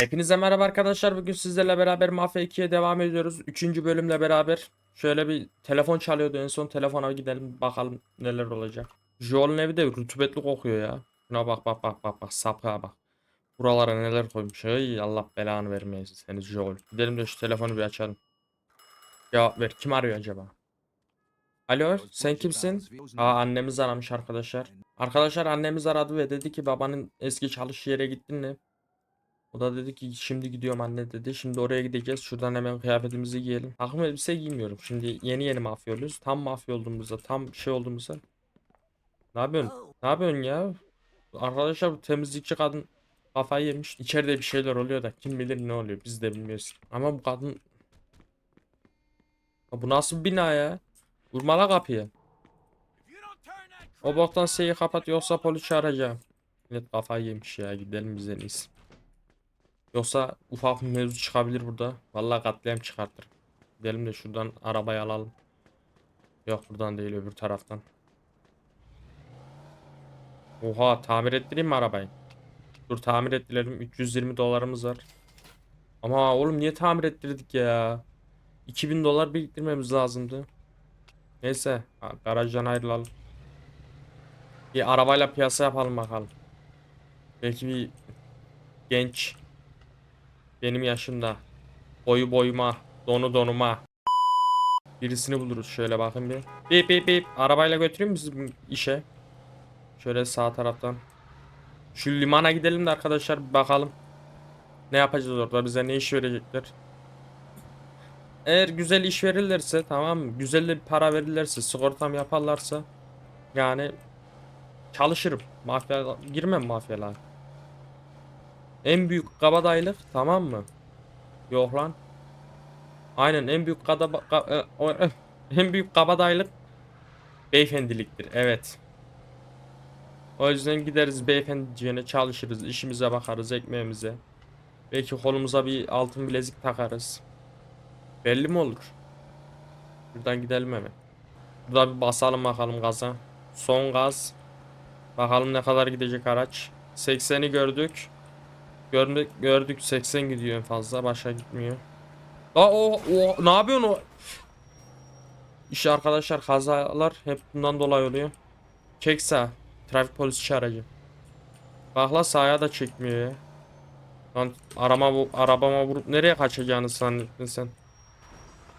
Hepinize merhaba arkadaşlar. Bugün sizlerle beraber Mafya 2'ye devam ediyoruz. Üçüncü bölümle beraber şöyle bir telefon çalıyordu. En son telefona gidelim bakalım neler olacak. Joel'un evi de rutubetli kokuyor ya. Şuna bak bak bak bak bak sapığa bak. Buralara neler koymuş. Ay Allah belanı vermeyesin seni Joel. Gidelim de şu telefonu bir açalım. Cevap ver. Kim arıyor acaba? Alo sen kimsin? Aa annemiz aramış arkadaşlar. Arkadaşlar annemiz aradı ve dedi ki babanın eski çalış yere gittin mi? O da dedi ki şimdi gidiyorum anne dedi. Şimdi oraya gideceğiz. Şuradan hemen kıyafetimizi giyelim. Takım elbise giymiyorum. Şimdi yeni yeni mafya oluyoruz. Tam mafya olduğumuzda, tam şey olduğumuzda. Ne yapıyorsun? Ne yapıyorsun ya? Arkadaşlar bu temizlikçi kadın kafayı yemiş. İçeride bir şeyler oluyor da kim bilir ne oluyor biz de bilmiyoruz. Ama bu kadın bu nasıl bina ya? Vurmala kapıyı. O boktan şeyi kapat yoksa polis çağıracağım. Millet kafayı yemiş ya gidelim biz en iyisi. Yoksa ufak bir mevzu çıkabilir burada. Vallahi katliam çıkartır. Gidelim de şuradan arabayı alalım. Yok buradan değil öbür taraftan. Oha tamir ettireyim mi arabayı? Dur tamir ettirelim. 320 dolarımız var. Ama oğlum niye tamir ettirdik ya? 2000 dolar biriktirmemiz lazımdı. Neyse garajdan ayrılalım. Bir arabayla piyasa yapalım bakalım. Belki bir genç benim yaşımda boyu boyuma donu donuma birisini buluruz şöyle bakın bir. Bip bip bip arabayla götüreyim mi işe? Şöyle sağ taraftan. Şu limana gidelim de arkadaşlar bakalım. Ne yapacağız orada bize ne iş verecekler. Eğer güzel iş verirlerse tamam mı? Güzel bir para verirlerse sigortam yaparlarsa yani çalışırım. Mafya girmem mafyalar. En büyük kabadayılık tamam mı? Yok lan. Aynen en büyük kadaba, ka- e, e, en büyük kabadayılık beyefendiliktir. Evet. O yüzden gideriz beyefendiciğine çalışırız, işimize bakarız, ekmeğimize. Belki kolumuza bir altın bilezik takarız. Belli mi olur? Buradan gidelim hemen. Burada bir basalım bakalım gaza. Son gaz. Bakalım ne kadar gidecek araç. 80'i gördük. Gördük, gördük 80 gidiyor en fazla. Başa gitmiyor. Aa o, o ne yapıyorsun o? İşte arkadaşlar kazalar hep bundan dolayı oluyor. Çek sağ. Trafik polisi çağıracağım. Bak la sağa da çekmiyor ya. Lan arama bu arabama vurup nereye kaçacağını zannettin sen?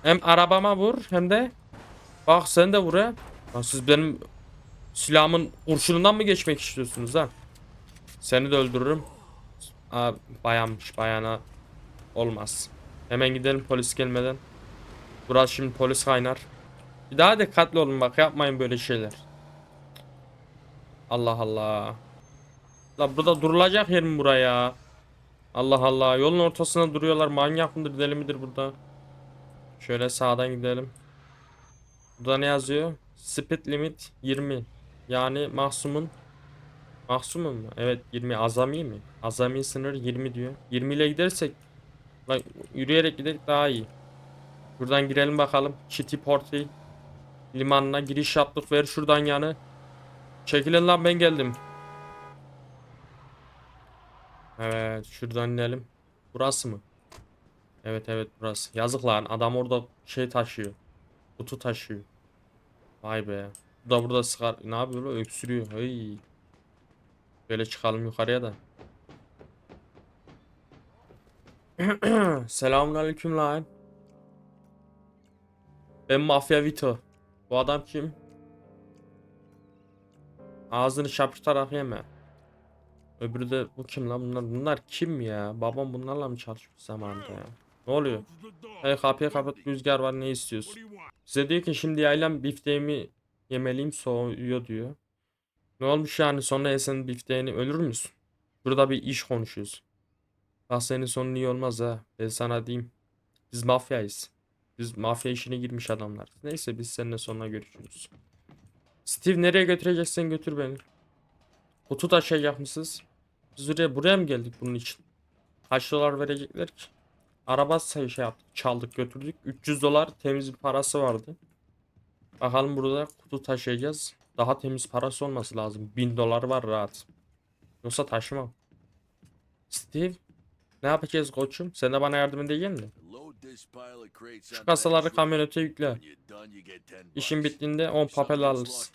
Hem arabama vur hem de bak sen de vur. Lan siz benim silahımın kurşunundan mı geçmek istiyorsunuz lan? Seni de öldürürüm. Aa, bayanmış bayana olmaz. Hemen gidelim polis gelmeden. Burası şimdi polis kaynar. Bir daha dikkatli olun bak yapmayın böyle şeyler. Allah Allah. La burada durulacak yer mi buraya? Allah Allah yolun ortasına duruyorlar manyak mıdır deli midir burada? Şöyle sağdan gidelim. Burada ne yazıyor? Speed limit 20. Yani maksimum Maksimum mu? Evet 20 azami mi? Azami sınır 20 diyor. 20 ile gidersek lan yürüyerek gidelim daha iyi. Buradan girelim bakalım. Chitty Porty limanına giriş yaptık. Ver şuradan yanı. Çekilin lan ben geldim. Evet şuradan inelim. Burası mı? Evet evet burası. Yazık lan adam orada şey taşıyor. Kutu taşıyor. Vay be. Bu da burada sıkar. Ne yapıyor? Öksürüyor. Hey. Böyle çıkalım yukarıya da. Selamünaleyküm lan. Ben Mafya Vito. Bu adam kim? Ağzını şapırtarak yeme. Öbürü de bu kim lan bunlar? Bunlar kim ya? Babam bunlarla mı çalışmış zamanında ya? Ne oluyor? Hey kapıyı kapat rüzgar var ne istiyorsun? Size diyor ki şimdi yaylan bifteğimi yemeliyim soğuyor diyor. Ne olmuş yani sonra yesen bifteğini ölür müsün? Burada bir iş konuşuyoruz. Bak senin sonun iyi olmaz ha. Ben sana diyeyim. Biz mafyayız. Biz mafya işine girmiş adamlar. Neyse biz seninle sonra görüşürüz. Steve nereye götüreceksen götür beni. Kutu taşıyacak mısınız? Biz buraya, buraya mı geldik bunun için? Kaç dolar verecekler ki? Araba say şey yaptık, çaldık götürdük. 300 dolar temiz bir parası vardı. Bakalım burada kutu taşıyacağız. Daha temiz parası olması lazım. 1000 dolar var rahat. Yoksa taşımam. Steve Ne yapacağız koçum? Sen de bana yardım edeceksin mi? Şu kasaları kamyonete yükle. İşin bittiğinde 10 papel alırız.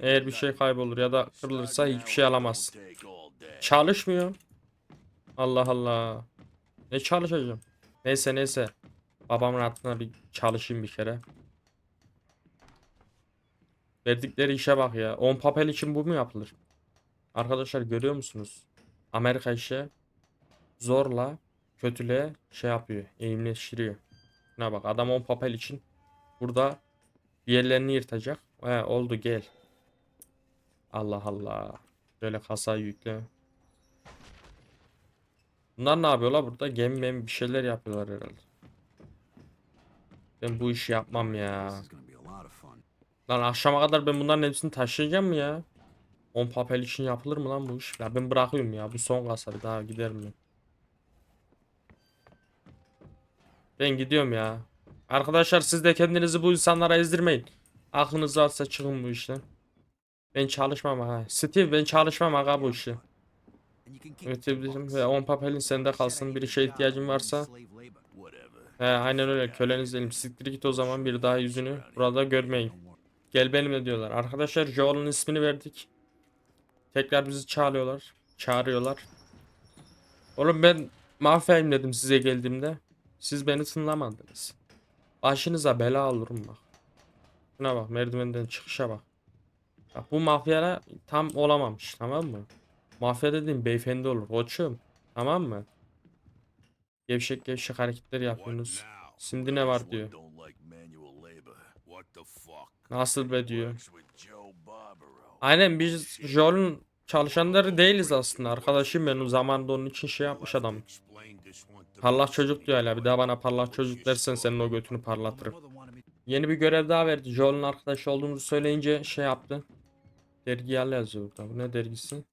Eğer bir şey kaybolur ya da kırılırsa hiçbir şey alamazsın. Çalışmıyor. Allah Allah. Ne çalışacağım? Neyse neyse. Babamın altına bir çalışayım bir kere. Verdikleri işe bak ya. 10 papel için bu mu yapılır? Arkadaşlar görüyor musunuz? Amerika işe zorla kötülüğe şey yapıyor. Eğimleştiriyor. Ne bak adam 10 papel için burada yerlerini yırtacak. He, oldu gel. Allah Allah. Böyle kasayı yükle. Bunlar ne yapıyorlar burada? Memi bir şeyler yapıyorlar herhalde. Ben bu işi yapmam ya. Lan akşama kadar ben bunların hepsini taşıyacağım mı ya? 10 papel için yapılır mı lan bu iş? Ya ben bırakıyorum ya. Bu son kasa bir daha giderim ben. Ben gidiyorum ya. Arkadaşlar siz de kendinizi bu insanlara ezdirmeyin. Aklınız varsa çıkın bu işten. Ben çalışmam ha. Steve ben çalışmam aga bu işi. Bucks. ve 10 papelin sende kalsın. Bir işe ihtiyacın varsa. He aynen öyle köleniz değilim. Siktir git o zaman bir daha yüzünü burada görmeyin. Gel benimle diyorlar. Arkadaşlar Joel'un ismini verdik. Tekrar bizi çağırıyorlar. Çağırıyorlar. Oğlum ben mafyayım dedim size geldiğimde. Siz beni tınlamadınız. Başınıza bela olurum bak. Şuna bak merdivenden çıkışa bak. Bak bu mafyara tam olamamış tamam mı? Mafya dediğim beyefendi olur koçum. Tamam mı? Gevşek gevşek hareketler yapıyorsunuz. Şimdi ne var diyor. Nasıl be diyor. Aynen biz Joel'un çalışanları değiliz aslında. Arkadaşım ben o zamanında onun için şey yapmış adam. Parlak çocuk diyor hala. Bir daha bana parlak çocuk dersen senin o götünü parlatırım. Yeni bir görev daha verdi. Joel'un arkadaşı olduğumuzu söyleyince şey yaptı. Dergi yerle yazıyor burada. Bu ne dergisi?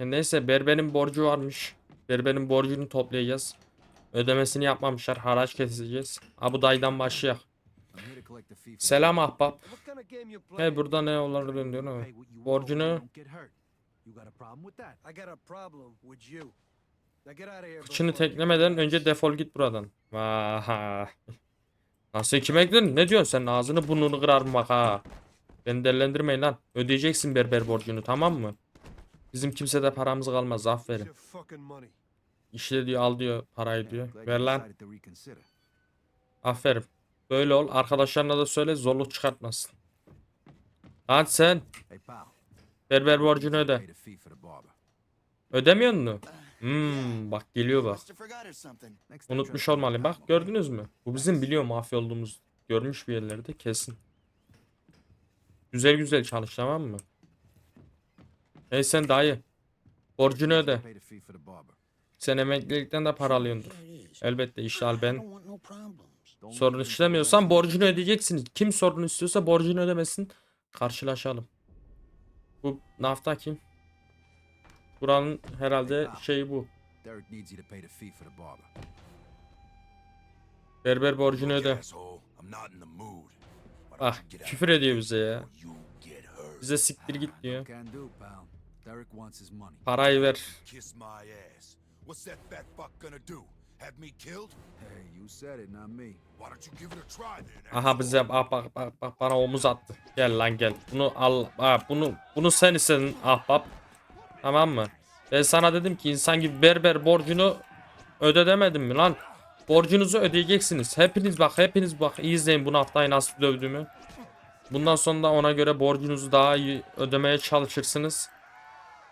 Neyse Berber'in borcu varmış. Berber'in borcunu toplayacağız. Ödemesini yapmamışlar. Haraç keseceğiz. Abu Dayı'dan başlayalım. Selam ahbap. He burada ne olanı dönüyor ama. Borcunu kıçını teklemeden önce defol git buradan. Vay. Nasıl kime gittin? Ne diyorsun sen? Ağzını burnunu kırarım bak ha. Beni delilendirmeyin lan. Ödeyeceksin berber borcunu tamam mı? Bizim kimsede paramız kalmaz aferin. İşte diyor al diyor parayı diyor. Ver lan. Aferin. Böyle ol. Arkadaşlarına da söyle zorluk çıkartmasın. Lan sen berber borcunu öde. Ödemiyor mu? Hmm, bak geliyor bak. Unutmuş olmalıyım. Bak gördünüz mü? Bu bizim biliyor mafya olduğumuz. Görmüş bir yerlerde kesin. Güzel güzel çalış tamam mı? Hey sen dayı. Borcunu öde. Sen emeklilikten de para alıyordur. Elbette işte al ben. Sorun işlemiyorsan borcunu ödeyeceksin. Kim sorun istiyorsa borcunu ödemesin. Karşılaşalım. Bu nafta kim? Buranın herhalde şeyi bu. Berber borcunu öde. Ah küfür ediyor bize ya. Bize siktir git diyor. His money. Parayı ver. Have me killed? Hey, you said it, not me. Why don't you give it a try then? Aha bize bak bak bak bak bana omuz attı. Gel lan gel. Bunu al. Ha, bunu bunu sen istedin ahbap. Tamam mı? Ben sana dedim ki insan gibi berber borcunu öde demedim mi lan? Borcunuzu ödeyeceksiniz. Hepiniz bak hepiniz bak iyi izleyin bunu haftayı nasıl dövdüğümü. Bundan sonra da ona göre borcunuzu daha iyi ödemeye çalışırsınız.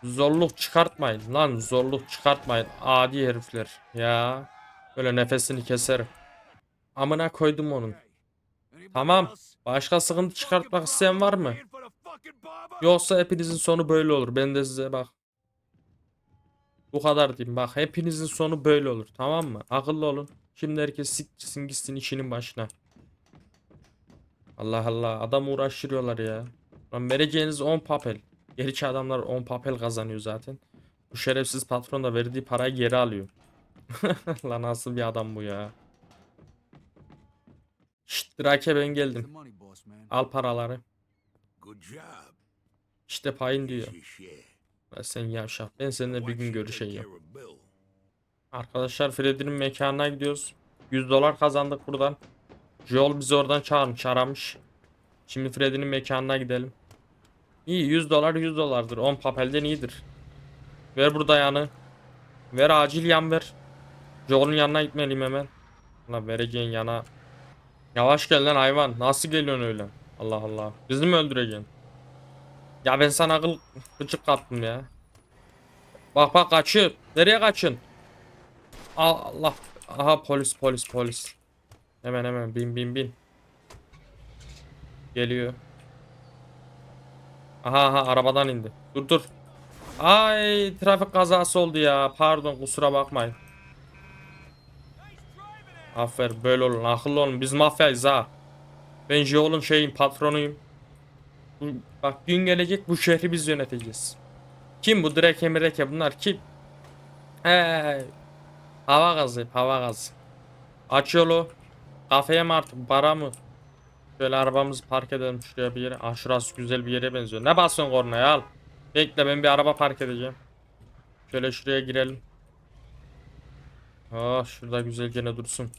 Zorluk çıkartmayın lan zorluk çıkartmayın adi herifler ya. Böyle nefesini keserim. Amına koydum onun. Tamam. Başka sıkıntı çıkartmak isteyen var mı? Yoksa hepinizin sonu böyle olur. Ben de size bak. Bu kadar diyeyim. Bak hepinizin sonu böyle olur. Tamam mı? Akıllı olun. Şimdi herkes siktirsin gitsin işinin başına. Allah Allah. Adam uğraştırıyorlar ya. Lan vereceğiniz 10 papel. Gerçi adamlar 10 papel kazanıyor zaten. Bu şerefsiz patron da verdiği parayı geri alıyor. Lan nasıl bir adam bu ya. Şşt Drake ben geldim. Al paraları. İşte payın diyor. Ya sen yavşak. Ben seninle bir gün görüşeyim. Arkadaşlar Freddy'nin mekanına gidiyoruz. 100 dolar kazandık buradan. Joel bizi oradan çağırmış aramış. Şimdi Freddy'nin mekanına gidelim. İyi 100 dolar 100 dolardır. 10 papelden iyidir. Ver burada yanı. Ver acil yan ver. Joel'un yanına gitmeliyim hemen. Ulan vereceğin yana. Yavaş gel lan hayvan. Nasıl geliyorsun öyle? Allah Allah. Bizi mi öldüreceksin? Ya ben sana akıl gıcık kaptım ya. Bak bak kaçıyor. Nereye kaçın? Allah. Aha polis polis polis. Hemen hemen bin bin bin. Geliyor. Aha aha arabadan indi. Dur dur. Ay trafik kazası oldu ya. Pardon kusura bakmayın. Aferin böyle olun akıllı olun biz mafyayız ha. Ben Joel'un şeyin patronuyum. Bak gün gelecek bu şehri biz yöneteceğiz. Kim bu Drake Mireke bunlar kim? Hey. Hava gazı hava gazı. Aç yolu. Kafeye mi artık para mı? Şöyle arabamızı park edelim şuraya bir yere. Ah şurası güzel bir yere benziyor. Ne basıyorsun kornaya al. Bekle ben bir araba park edeceğim. Şöyle şuraya girelim. Ah şurada güzel gene dursun.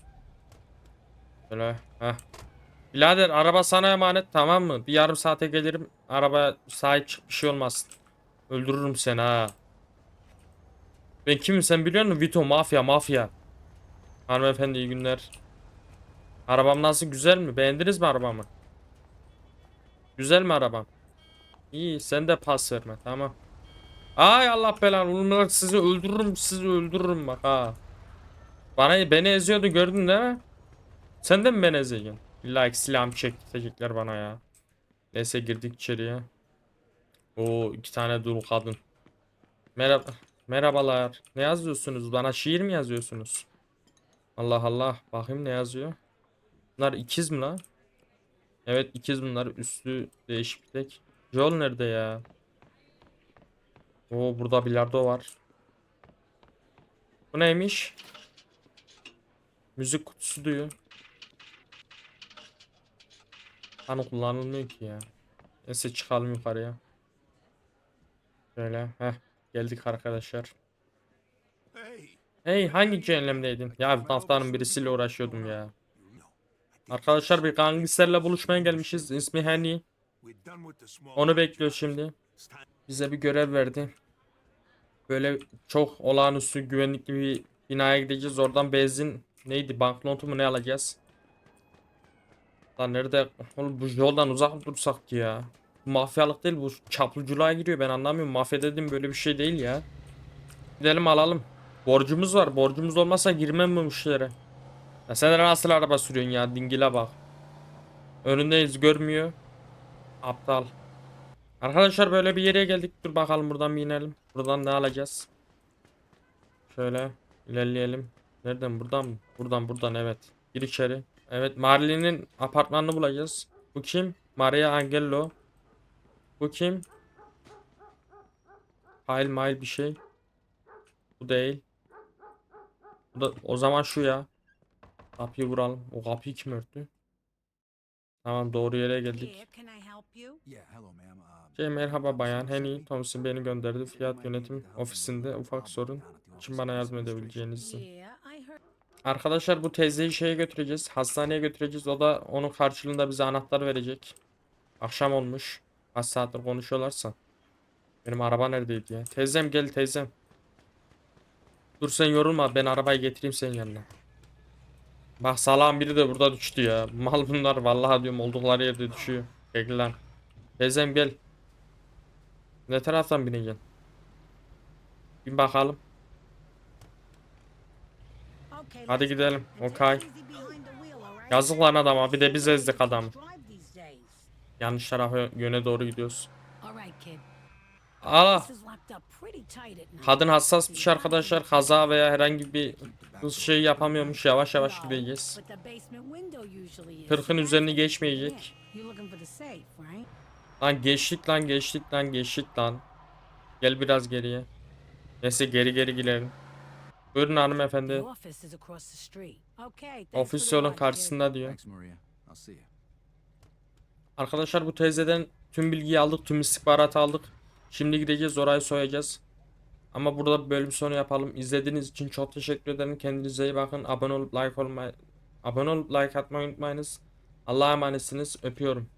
Şöyle heh. Birader araba sana emanet tamam mı? Bir yarım saate gelirim. Araba sahip çık bir şey olmasın. Öldürürüm seni ha. Ben kimim sen biliyor musun? Vito mafya mafya. Hanımefendi iyi günler. Arabam nasıl güzel mi? Beğendiniz mi arabamı? Güzel mi arabam? İyi sen de pas verme tamam. Ay Allah belanı bunlar sizi öldürürüm sizi öldürürüm bak ha. Bana beni eziyordu gördün değil mi? Sen de mi beni ezeceksin? İlla ki silahımı çektirecekler bana ya. Neyse girdik içeriye. Oo iki tane duru kadın. Merhaba. Merhabalar. Ne yazıyorsunuz? Bana şiir mi yazıyorsunuz? Allah Allah. Bakayım ne yazıyor. Bunlar ikiz mi lan? Evet ikiz bunlar. Üstü değişik bir. Joel nerede ya? Oo burada bilardo var. Bu neymiş? Müzik kutusu diyor. Hani kullanılmıyor ki ya. Neyse çıkalım yukarıya. Şöyle. Heh. Geldik arkadaşlar. Hey, hangi cehennemdeydin? Ya haftanın birisiyle uğraşıyordum ya. Arkadaşlar bir gangsterle buluşmaya gelmişiz. İsmi Henny. small Onu bekliyor şimdi. Bize bir görev verdi. Böyle çok olağanüstü güvenlikli bir binaya gideceğiz. Oradan benzin neydi banknotu mu ne alacağız? Lan nerede? Oğlum bu yoldan uzak dursak ki ya. Bu mafyalık değil bu çapulculuğa giriyor ben anlamıyorum. Mafya dediğim böyle bir şey değil ya. Gidelim alalım. Borcumuz var. Borcumuz olmazsa girmem bu işlere. Ya sen nasıl araba sürüyorsun ya? Dingile bak. Önündeyiz görmüyor. Aptal. Arkadaşlar böyle bir yere geldik. Dur bakalım buradan bir inelim. Buradan ne alacağız? Şöyle ilerleyelim. Nereden? Buradan mı? Buradan buradan evet. Gir içeri. Evet Marley'nin apartmanını bulacağız. Bu kim? Maria Angelo. Bu kim? Hail mail bir şey. Bu değil. Bu da o zaman şu ya. Kapıyı vuralım. O kapıyı kim örttü? Tamam doğru yere geldik. Uh, Şey merhaba bayan Henny Thompson beni gönderdi fiyat yönetim ofisinde ufak sorun için bana yardım edebileceğinizi. Arkadaşlar bu teyzeyi şeye götüreceğiz hastaneye götüreceğiz o da onun karşılığında bize anahtar verecek. Akşam olmuş kaç saattir konuşuyorlarsa. Benim araba neredeydi ya? Teyzem gel teyzem. Dur sen yorulma ben arabayı getireyim senin yanına. Bak salağın biri de burada düştü ya. Mal bunlar vallahi diyorum oldukları yerde düşüyor. Gel. Teyzem gel. Ne taraftan bineceksin? Bin bakalım. Hadi gidelim. Okay. Yazık lan adama bir de biz ezdik adamı. Yanlış tarafa yöne doğru gidiyoruz. Aa, night. kadın hassasmış arkadaşlar. Kaza veya herhangi bir hız şey yapamıyormuş. Yavaş yavaş gideceğiz. Kırkın üzerini geçmeyecek. Lan geçtik lan geçtik lan geçtik lan. Gel biraz geriye. Neyse geri geri gidelim. Buyurun hanımefendi. Ofis yolun karşısında diyor. Arkadaşlar bu teyzeden tüm bilgiyi aldık, tüm istihbaratı aldık. Şimdi gideceğiz orayı soyacağız. Ama burada bölüm sonu yapalım. İzlediğiniz için çok teşekkür ederim. Kendinize iyi bakın. Abone olup like olmayı abone olup like atmayı unutmayınız. Allah'a emanetsiniz. Öpüyorum.